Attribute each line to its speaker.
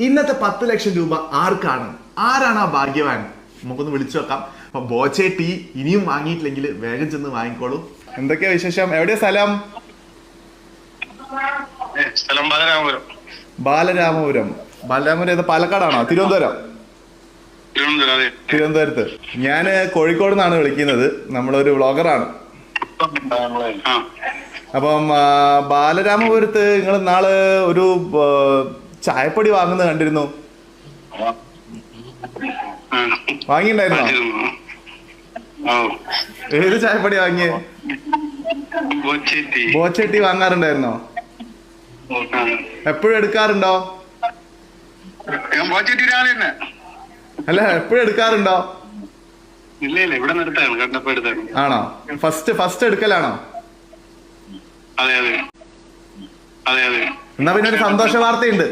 Speaker 1: ഇന്നത്തെ പത്ത് ലക്ഷം രൂപ ആർക്കാണ്? ആരാണ് ആ ഭാഗ്യവാൻ? നമുക്കൊന്ന് വിളിച്ചു വെക്കാം അപ്പൊ ബോച്ചെ ടീ ഇനിയും വാങ്ങിയിട്ടില്ലെങ്കിൽ വേഗം ചെന്ന് വാങ്ങിക്കോളൂ. എന്തൊക്കെയാ വിശേഷം? എവിടെയാ സ്ഥലം?
Speaker 2: സ്ഥലം ബാലരാമപുരം.
Speaker 1: ബാലരാമപുരം. ബാലരാമപുരം ഏത്? പാലക്കാടാണോ? തിരുവനന്തപുരം? തിരുവനന്തപുരത്ത്. ഞാൻ കോഴിക്കോട് നിന്നാണ് വിളിക്കുന്നത്. നമ്മളൊരു വ്ളോഗറാണ്. അപ്പം ബാലരാമപുരത്ത് നിങ്ങൾ നാൾ ഒരു ചായപ്പൊടി വാങ്ങുന്നത് കണ്ടിരുന്നു. വാങ്ങിണ്ടായിരുന്നോ ഏത് ചായപ്പൊടി വാങ്ങിയേ? ബോച്ചട്ടി. വാങ്ങാറുണ്ടായിരുന്നോ. എപ്പോഴും എടുക്കാറുണ്ടോ? അല്ല എപ്പോഴും എടുക്കാറുണ്ടോ?
Speaker 2: ഇല്ല ഇല്ല ഇവിടെ നിന്ന് എടുത്താണ് കണ്ടപ്പോ എടുത്താണ്
Speaker 1: ആണോ? ഫസ്റ്റ് ഫസ്റ്റ് എടുക്കലാണോ?
Speaker 2: അതെ അതെ. അതെ അതെ.
Speaker 1: എന്നാ പിന്നെ ഒരു സന്തോഷ വാർത്തയുണ്ട്